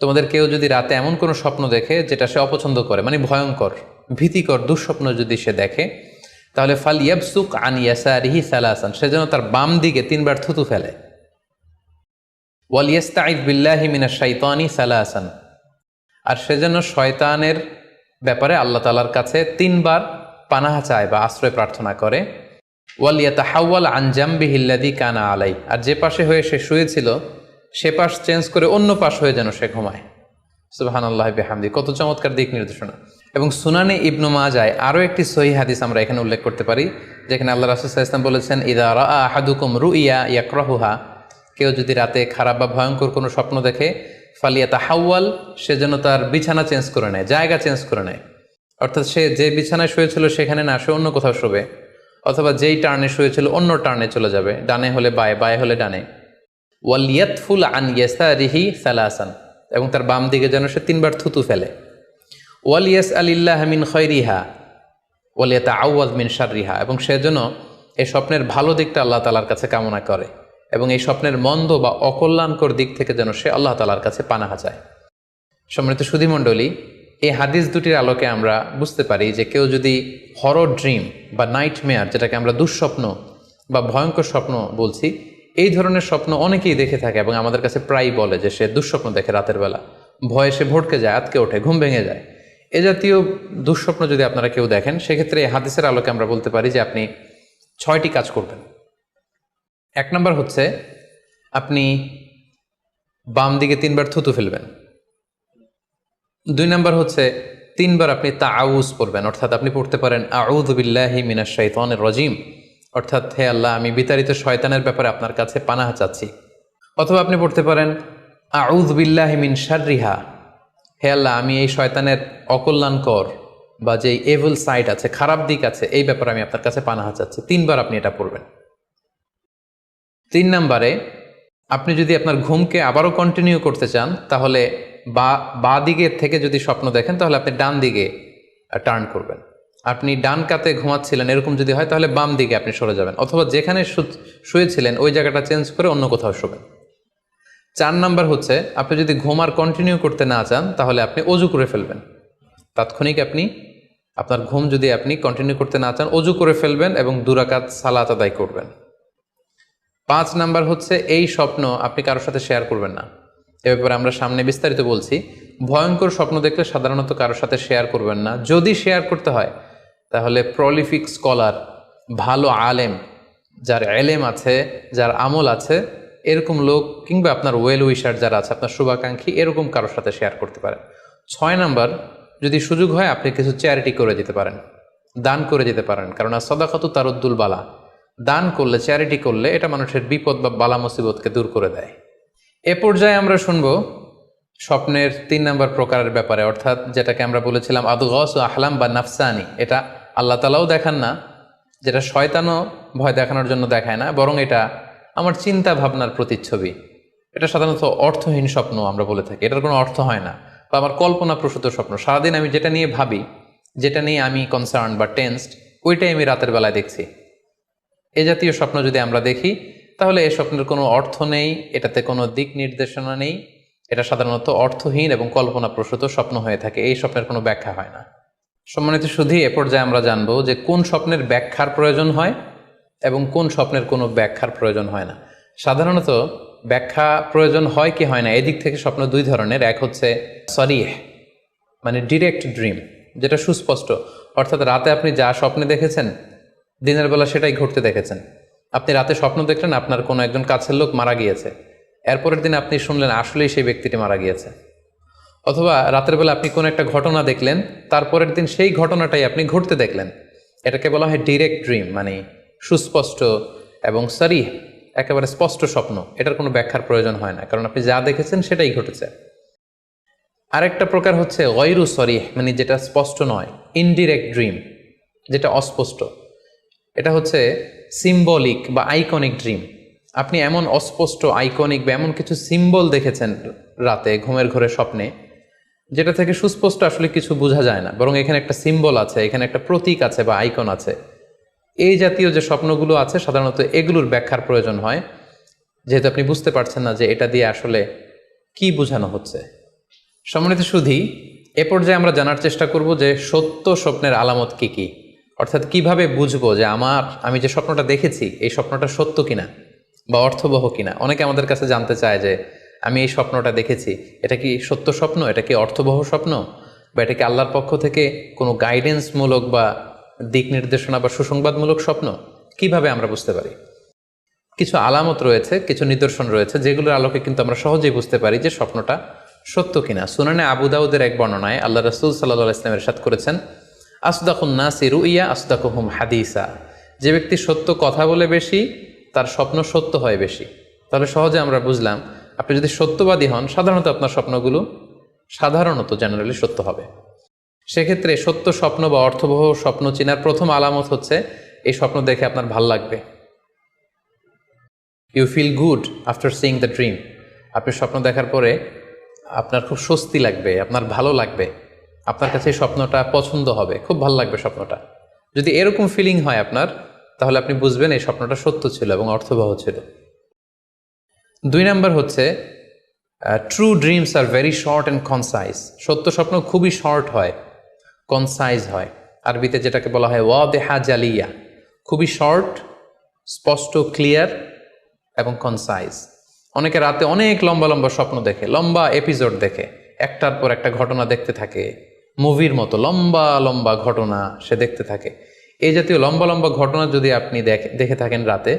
তোমাদের কেউ যদি রাতে এমন কোনো স্বপ্ন দেখে যেটা সে অপছন্দ করে মানে ভয়ঙ্কর, ভীতিকর, দুঃস্বপ্ন যদি সে দেখে, তাহলে ফাল ইয়াবসুক আন ইয়াসারিহি সালাসান, সে যেন তার বাম দিকে তিনবার থুতু ফেলে। ওয়াল ইয়াস্তাইদ বিল্লাহি মিনাশ শাইতানি সালাসান, আর সে যেন শয়তানের ব্যাপারে আল্লাহ তালার কাছে তিনবার পানাহা চায় বা আশ্রয় প্রার্থনা করে। ওয়ালিয়াতা হাওয়াল আঞ্জাম্বি হিল্লাদি কানা আলাই আর যে পাশে হয়ে সে শুয়েছিল সে পাশ চেঞ্জ করে অন্য পাশ হয়ে যেন সে ঘুমায়। সুবাহান আল্লাহ বেহামদি, কত চমৎকার দিক নির্দেশনা। এবং সুনানে ইবনু মাজায় আরও একটি সহি হাদিস আমরা এখানে উল্লেখ করতে পারি, যেখানে আল্লাহ রাসুল ইসলাম বলেছেন, ইদা আহাদুকুম রু ইয়া ইয়াকরাহুহা কেউ যদি রাতে খারাপ বা ভয়ঙ্কর কোনো স্বপ্ন দেখে ফালিয়াতা হাওয়াল সে যেন তার বিছানা চেঞ্জ করে নেয়, জায়গা চেঞ্জ করে নেয়। অর্থাৎ সে যে বিছানায় শুয়েছিল সেখানে না, সে অন্য কোথাও শোবে। অথবা যেই টার্নে শুয়েছিল, অন্য টার্নে চলে যাবে, ডানে হলে বায়ে বায়ে হলে ডানে। ওয়ালিয়াতফুল আন ইয়াসারিহি সালাসান। এবং তার বাম দিকে যেন সে তিনবার থুতু ফেলে। ওয়ালিয়াস আলিল্লাহ মিন খৈরিহা ওয়ালিয়াতা আউয়াজ মিন শাররিহা। এবং সে যেন এই স্বপ্নের ভালো দিকটা আল্লাহ তালার কাছে কামনা করে। এবং এই স্বপ্নের মন্দ বা অকল্যাণকর দিক থেকে যেন সে আল্লাহ তালার কাছে পানাহা চায়। সম্মানিত সুধীমণ্ডলী, এই হাদিস দুটির আলোকে আমরা বুঝতে পারি যে কেউ যদি হরর ড্রিম বা নাইট মেয়ার যেটাকে আমরা দুঃস্বপ্ন বা ভয়ঙ্কর স্বপ্ন বলছি এই ধরনের স্বপ্ন অনেকেই দেখে থাকে এবং আমাদের কাছে প্রায়ই বলে যে সে দুঃস্বপ্ন দেখে রাতের বেলা। ভয়ে সে ভটকে যায়, আতকে ওঠে, ঘুম ভেঙে যায়। এ জাতীয় দুঃস্বপ্ন যদি আপনারা কেউ দেখেন, সেক্ষেত্রে এই হাদিসের আলোকে আমরা বলতে পারি যে আপনি ছয়টি কাজ করবেন। এক নম্বর হচ্ছে, আপনি বাম দিকে তিনবার থুতু ফেলবেন। দুই নম্বর হচ্ছে, তিনবার আপনি তা আউজ পড়বেন, অর্থাৎ আপনি পড়তে পারেন আউদ বিল্লাহি মিনাশ শাইতানির রজিম। অর্থাৎ, হে আল্লাহ, আমি বিতাড়িত শয়তানের ব্যাপারে আপনার কাছে পানাহা চাচ্ছি। অথবা আপনি পড়তে পারেন আউদ বিল্লাহি মিন শাররিহা। হে আল্লাহ, আমি এই শয়তানের অকল্যাণকর বা যে এভেল সাইড আছে, খারাপ দিক আছে, এই ব্যাপারে আমি আপনার কাছে পানাহা চাচ্ছি। তিনবার আপনি এটা পড়বেন। তিন নম্বরে, আপনি যদি আপনার ঘুমকে আবারও কন্টিনিউ করতে চান, তাহলে বা বা দিকের থেকে যদি স্বপ্ন দেখেন, তাহলে আপনি ডান দিকে টার্ন করবেন। আপনি ডান কাতে ঘুমাচ্ছিলেন, এরকম যদি হয় তাহলে বাম দিকে আপনি সরে যাবেন। অথবা যেখানে শুয়েছিলেন, ওই জায়গাটা চেঞ্জ করে অন্য কোথাও শোবেন। চার নাম্বার হচ্ছে, আপনি যদি ঘুম আর কন্টিনিউ করতে না চান, তাহলে আপনি অজু করে ফেলবেন। তাৎক্ষণিক আপনি, আপনার ঘুম যদি আপনি কন্টিনিউ করতে না চান, অজু করে ফেলবেন এবং দুরাকাত সালাত আদায় করবেন। পাঁচ নাম্বার হচ্ছে, এই স্বপ্ন আপনি কারোর সাথে শেয়ার করবেন না। এ ব্যাপারে আমরা সামনে বিস্তারিত বলছি। ভয়ঙ্কর স্বপ্ন দেখলে সাধারণত কারোর সাথে শেয়ার করবেন না। যদি শেয়ার করতে হয় তাহলে প্রলিফিক স্কলার ভালো আলেম, যার এলেম আছে, যার আমল আছে, এরকম লোক কিংবা আপনার ওয়েল উইশার যারা আছে, আপনার শুভাকাঙ্ক্ষী, এরকম কারোর সাথে শেয়ার করতে পারেন। ছয় নাম্বার, যদি সুযোগ হয়, আপনি কিছু চ্যারিটি করে যেতে পারেন। দান করে যেতে পারেন। কারণ সদাকত তারুদ্দুল বালা। দান করলে চ্যারিটি করলে, এটা মানুষের বিপদ বা বালা মুসিবতকে দূর করে দেয়। এ পর্যায়ে আমরা শুনব স্বপ্নের তিন নম্বর প্রকারের ব্যাপারে, অর্থাৎ যেটাকে আমরা বলেছিলাম, আদগস ও আহলাম বা নাফসানি। এটা আল্লাহ তালাও দেখান না, যেটা শয়তানও ভয় দেখানোর জন্য দেখায় না, বরং এটা আমার চিন্তা ভাবনার প্রতিচ্ছবি। এটা সাধারণত অর্থহীন স্বপ্ন আমরা বলে থাকি, এটার কোনো অর্থ হয় না। বা আমার কল্পনা প্রসূত স্বপ্ন, সারাদিন আমি যেটা নিয়ে ভাবি, যেটা নিয়ে আমি কনসার্ন বা টেন্সড ওইটাই আমি রাতের বেলায় দেখছি। এ জাতীয় স্বপ্ন যদি আমরা দেখি, তাহলে এই স্বপ্নের কোনো অর্থ নেই, এটাতে কোনো দিক নির্দেশনা নেই। এটা সাধারণত অর্থহীন এবং কল্পনা প্রসূত স্বপ্ন হয়ে থাকে, এই স্বপ্নের কোনো ব্যাখ্যা হয় না। সম্মানিত শুধু এ পর্যায়ে আমরা জানব যে কোন স্বপ্নের ব্যাখ্যার প্রয়োজন হয় এবং কোন স্বপ্নের কোনো ব্যাখ্যার প্রয়োজন হয় না। সাধারণত ব্যাখ্যা প্রয়োজন হয় কি হয় না, এদিক থেকে স্বপ্ন দুই ধরনের। এক হচ্ছে সরিহ মানে ডিরেক্ট ড্রিম যেটা সুস্পষ্ট। অর্থাৎ রাতে আপনি যা স্বপ্নে দেখেছেন, দিনের বেলা সেটাই ঘটতে দেখেছেন। আপনি রাতে স্বপ্ন দেখলেন, আপনার কোনো একজন কাছের লোক মারা গিয়েছে। এরপরের দিন আপনি শুনলেন, আসলেই সেই ব্যক্তিটি মারা গিয়েছে। অথবা রাতের বেলা আপনি কোনো একটা ঘটনা দেখলেন, তারপরের দিন সেই ঘটনাটাই আপনি ঘটতে দেখলেন। এটাকে বলা হয় ডিরেক্ট ড্রিম মানে সুস্পষ্ট এবং সারি একেবারে স্পষ্ট স্বপ্ন। এটার কোনো ব্যাখ্যার প্রয়োজন হয় না, কারণ আপনি যা দেখেছেন সেটাই ঘটেছে। আরেকটা প্রকার হচ্ছে গয়রু সরিহ মানে যেটা স্পষ্ট নয় ইনডিরেক্ট ড্রিম যেটা অস্পষ্ট। এটা হচ্ছে সিম্বলিক বা আইকনিক ড্রিম আপনি এমন অস্পষ্ট আইকনিক বা এমন কিছু সিম্বল দেখেছেন রাতে, ঘুমের ঘরে স্বপ্নে যেটা থেকে সুস্পষ্ট আসলে কিছু বোঝা যায় না। বরং এখানে একটা সিম্বল আছে, এখানে একটা প্রতীক আছে বা আইকন আছে। এই জাতীয় যে স্বপ্নগুলো আছে, সাধারণত এগুলোর ব্যাখ্যার প্রয়োজন হয়। যেহেতু আপনি বুঝতে পারছেন না যে এটা দিয়ে আসলে কি বোঝানো হচ্ছে। সম্মানিত সুধী, এ পর্যায়ে আমরা জানার চেষ্টা করব যে সত্য স্বপ্নের আলামত কি কি? অর্থাৎ কীভাবে বুঝব যে আমার, আমি যে স্বপ্নটা দেখেছি, এই স্বপ্নটা সত্য কিনা বা অর্থবহ কিনা? অনেকে আমাদের কাছে জানতে চায় যে আমি এই স্বপ্নটা দেখেছি। এটা কি সত্য স্বপ্ন? এটা কি অর্থবহ স্বপ্ন? বা এটা কি আল্লাহর পক্ষ থেকে কোনো গাইডেন্সমূলক বা দিক নির্দেশনা বা সুসংবাদমূলক স্বপ্ন? কীভাবে আমরা বুঝতে পারি? কিছু আলামত রয়েছে, কিছু নিদর্শন রয়েছে, যেগুলোর আলোকে কিন্তু আমরা সহজেই বুঝতে পারি যে স্বপ্নটা সত্য কিনা। সুনানে আবু দাউদের এক বর্ণনায় আল্লাহ রসুল সাল্লাহ ইসলামের সাথ করেছেন, আসদাকুন নাসি রুইয়া, আসদাকুহুম হাদিসা। যে ব্যক্তি সত্য কথা বলে বেশি, তার স্বপ্ন সত্য হয় বেশি। তাহলে সহজে আমরা বুঝলাম আপনি যদি সত্যবাদী হন, সাধারণত আপনার স্বপ্নগুলো সাধারণত জেনারেলি সত্য হবে। সেক্ষেত্রে সত্য স্বপ্ন বা অর্থবহ স্বপ্ন চেনার প্রথম আলামত হচ্ছে, এই স্বপ্ন দেখে আপনার ভালো লাগবে। You feel good after seeing the dream আপনি স্বপ্ন দেখার পরে আপনার খুব স্বস্তি লাগবে, আপনার ভালো লাগবে। আপনার কাছে স্বপ্নটা পছন্দ হবে, খুব ভালো লাগবে স্বপ্নটা। যদি এরকম ফিলিং হয় আপনার, তাহলে আপনি বুঝবেন এই স্বপ্নটা সত্য ছিল এবং অর্থবহ ছিল। দুই নাম্বার হচ্ছে ট্রু ড্রিমস আর ভেরি শর্ট অ্যান্ড কনসাইজ সত্য স্বপ্ন খুবই শর্ট হয় কনসাইজ হয়। আরবিতে যেটাকে বলা হয় ওয়া দেহা জালিয়া। খুবই শর্ট স্পষ্ট ক্লিয়ার এবং কনসাইজ অনেকে রাতে অনেক লম্বা লম্বা স্বপ্ন দেখে, লম্বা এপিসোড দেখে, একটার পর একটা ঘটনা দেখতে থাকে মুভির মতো লম্বা লম্বা ঘটনা সে দেখতে থাকে। এই জাতীয় লম্বা লম্বা ঘটনা যদি আপনি দেখে দেখে থাকেন রাতে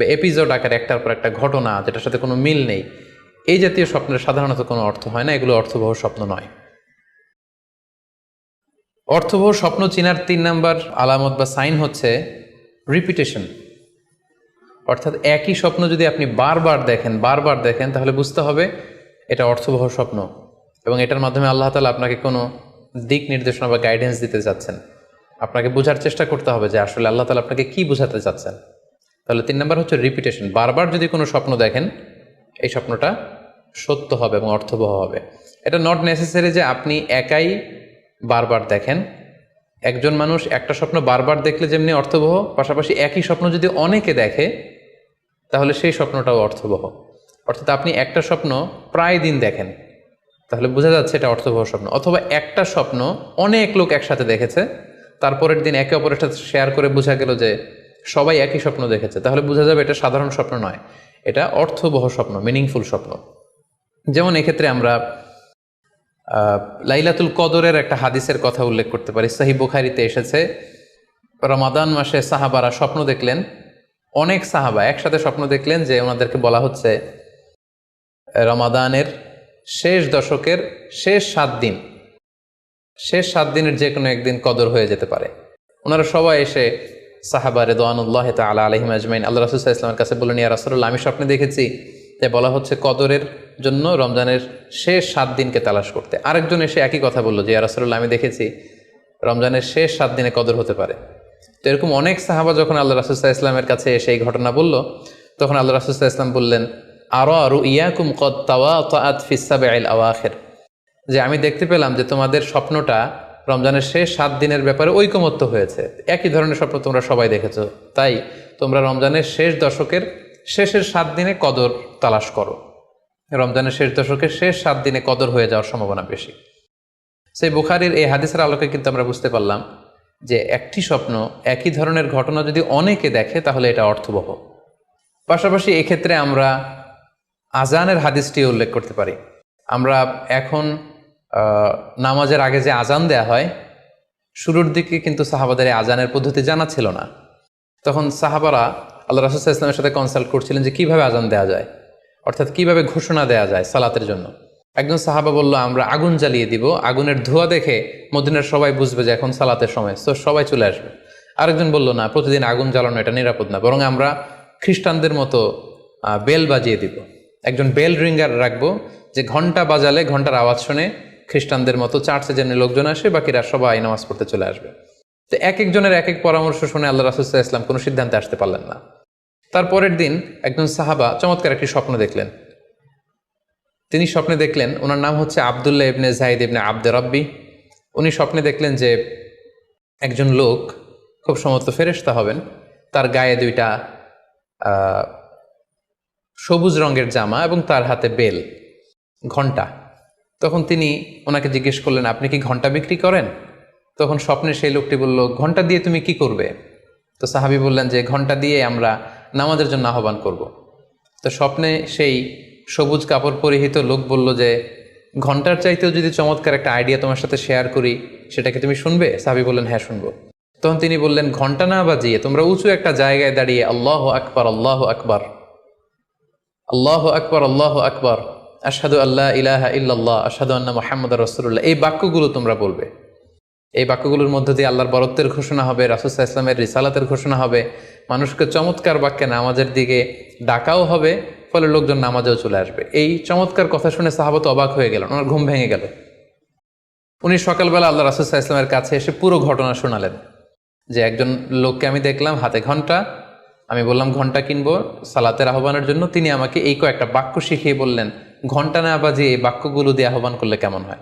বা এপিসোড আকারে একটার পর একটা ঘটনা যেটার সাথে কোনো মিল নেই, এই জাতীয় স্বপ্নের সাধারণত কোনো অর্থ হয় না, এগুলো অর্থবহ স্বপ্ন নয়। অর্থবহ স্বপ্ন চিনার তিন নাম্বার আলামত বা সাইন হচ্ছে রিপিটেশন অর্থাৎ একই স্বপ্ন যদি আপনি বারবার দেখেন বারবার দেখেন, তাহলে বুঝতে হবে এটা অর্থবহ স্বপ্ন এবং এটার মাধ্যমে আল্লাহ তালা আপনাকে কোনো দিক নির্দেশনা বা গাইডেন্স দিতে যাচ্ছেন আপনাকে বোঝার চেষ্টা করতে হবে যে আসলে আল্লাহ তালা আপনাকে কি বোঝাতে চাচ্ছেন। তাহলে তিন নম্বর হচ্ছে রিপিটেশন বারবার যদি কোনো স্বপ্ন দেখেন, এই স্বপ্নটা সত্য হবে এবং অর্থবহ হবে। এটা নট নেসেসারি যে আপনি একাই বারবার দেখেন। একজন মানুষ একটা স্বপ্ন বারবার দেখলে যেমনি অর্থবহ, পাশাপাশি একই স্বপ্ন যদি অনেকে দেখে, তাহলে সেই স্বপ্নটাও অর্থবহ। অর্থাৎ আপনি একটা স্বপ্ন প্রায় দিন দেখেন, তাহলে বোঝা যাচ্ছে এটা অর্থবহ স্বপ্ন। অথবা একটা স্বপ্ন অনেক লোক একসাথে দেখেছে, তারপরের দিন একে অপরের সাথে শেয়ার করে বোঝা গেল যে সবাই একই স্বপ্ন দেখেছে। তাহলে বোঝা যাবে এটা সাধারণ স্বপ্ন নয়। এটা অর্থবহ স্বপ্ন মিনিংফুল স্বপ্ন। যেমন এক্ষেত্রে আমরা লাইলাতুল কদরের একটা হাদিসের কথা উল্লেখ করতে পারি। সাহি বুখারিতে এসেছে, রমাদান মাসে সাহাবারা স্বপ্ন দেখলেন, অনেক সাহাবা একসাথে স্বপ্ন দেখলেন যে ওনাদেরকে বলা হচ্ছে, রমাদানের শেষ দশকের শেষ সাত দিন, শেষ সাত দিনের যে কোনো একদিন কদর হয়ে যেতে পারে। ওনারা সবাই এসে সাহাবা রেদওয়ানুল্লাহ তালা আলহিম আজমাইন। আল্লাহ রাসুল্লাহ ইসলামের কাছে বললেন, ইয়া রাসুল্লাহ আমি স্বপ্নে দেখেছি যে বলা হচ্ছে কদরের জন্য রমজানের শেষ সাত দিনকে তালাশ করতে। আরেকজন এসে একই কথা বলল যে, ইয়া রাসুল্লাহ আমি দেখেছি রমজানের শেষ সাত দিনে কদর হতে পারে। তো এরকম অনেক সাহাবা যখন আল্লাহ রাসুল্লাহ ইসলামের কাছে এসে এই ঘটনা বলল, তখন আল্লাহ রাসুল্লাহ ইসলাম বললেন, আরও আরু ইয়াকুম কদ তাওয়া তাআত ফিসাবে আইল আওয়াখের। যে, আমি দেখতে পেলাম যে তোমাদের স্বপ্নটা রমজানের শেষ সাত দিনের ব্যাপারে ঐকমত্য হয়েছে। একই ধরনের স্বপ্ন তোমরা সবাই দেখেছ। তাই তোমরা রমজানের শেষ দশকের শেষের সাত দিনে কদর তালাশ করো। রমজানের শেষ দশকের শেষ সাত দিনে কদর হয়ে যাওয়ার সম্ভাবনা বেশি। সেই বুখারির এই হাদিসের আলোকে কিন্তু আমরা বুঝতে পারলাম যে একটি স্বপ্ন, একই ধরনের ঘটনা যদি অনেকে দেখে, তাহলে এটা অর্থবহ। পাশাপাশি এক্ষেত্রে আমরা আজানের হাদিসটি উল্লেখ করতে পারি। আমরা এখন নামাজের আগে যে আজান দেয়া হয়, শুরুর দিকে কিন্তু সাহাবাদের এই আজানের পদ্ধতি জানা ছিল না। তখন সাহাবারা আল্লাহ রাসুল ইসলামের সাথে কনসাল্ট করছিলেন যে কীভাবে আজান দেওয়া যায়, অর্থাৎ কীভাবে ঘোষণা দেওয়া যায় সালাতের জন্য। একজন সাহাবা বলল, আমরা আগুন জ্বালিয়ে দিব, আগুনের ধোঁয়া দেখে মদিনার সবাই বুঝবে যে এখন সালাতের সময়, তো সবাই চলে আসবে। আরেকজন বলল, না, প্রতিদিন আগুন জ্বালানো এটা নিরাপদ না, বরং আমরা খ্রিস্টানদের মতো বেল বাজিয়ে দিব। একজন বেল রিঙ্গার রাখব যে ঘণ্টা বাজালে ঘণ্টার আওয়াজ শুনে খ্রিস্টানদের মতো চার্চে যেন লোকজন আসে, বাকিরা সবাই নামাজ পড়তে চলে আসবে। তো এক একজনের এক এক পরামর্শ শুনে আল্লাহ রাসুল্লাহ ইসলাম কোনো সিদ্ধান্তে আসতে পারলেন না। তারপরের দিন একজন সাহাবা চমৎকার একটি স্বপ্ন দেখলেন। তিনি স্বপ্নে দেখলেন, ওনার নাম হচ্ছে আবদুল্লাহ ইবনে জাহিদ ইবনে আব্দে রব্বি। উনি স্বপ্নে দেখলেন যে একজন লোক খুব সমস্ত ফেরেশতা হবেন। তার গায়ে দুইটা সবুজ রঙের জামা এবং তার হাতে বেল, ঘণ্টা। তখন তিনি ওনাকে জিজ্ঞেস করলেন, আপনি কি ঘণ্টা বিক্রি করেন? তখন স্বপ্নে সেই লোকটি বলল, ঘণ্টা দিয়ে তুমি কি করবে? তো সাহাবি বললেন যে, ঘণ্টা দিয়ে আমরা নামাজের জন্য আহ্বান করব। তো স্বপ্নে সেই সবুজ কাপড় পরিহিত লোক বলল যে, ঘণ্টার চাইতেও যদি চমৎকার একটা আইডিয়া তোমার সাথে শেয়ার করি সেটাকে তুমি শুনবে? সাহাবি বললেন হ্যাঁ শুনব। তখন তিনি বললেন, ঘণ্টা না বাজিয়ে তোমরা উঁচু একটা জায়গায় দাঁড়িয়ে আল্লাহ আকবর আল্লাহ আকবর আল্লাহ আকবর আল্লাহ আকবর আসাদু আল্লাহ ইলাহা ইল্লাল্লাহ আসাদু আন্না মোহাম্মদ রসুল্লাহ এই বাক্যগুলো তোমরা বলবে। এই বাক্যগুলোর মধ্য দিয়ে আল্লাহর বরত্বের ঘোষণা হবে রাসুসাহ ইসলামের রিসালাতের ঘোষণা হবে, মানুষকে চমৎকার বাক্যে নামাজের দিকে ডাকাও হবে, ফলে লোকজন নামাজেও চলে আসবে। এই চমৎকার কথা শুনে সাহাবত অবাক হয়ে গেল ওনার ঘুম ভেঙে গেল। উনি সকালবেলা আল্লাহ রাসুসাহ ইসলামের কাছে এসে পুরো ঘটনা শোনালেন। যে একজন লোককে আমি দেখলাম, হাতে ঘণ্টা, আমি বললাম, ঘণ্টা কিনবো, সালাতের আহ্বানের জন্য তিনি আমাকে এই কয়েকটা বাক্য শিখিয়ে বললেন। ঘণ্টা না বাজিয়ে বাক্যগুলো দিয়ে আহ্বান করলে কেমন হয়?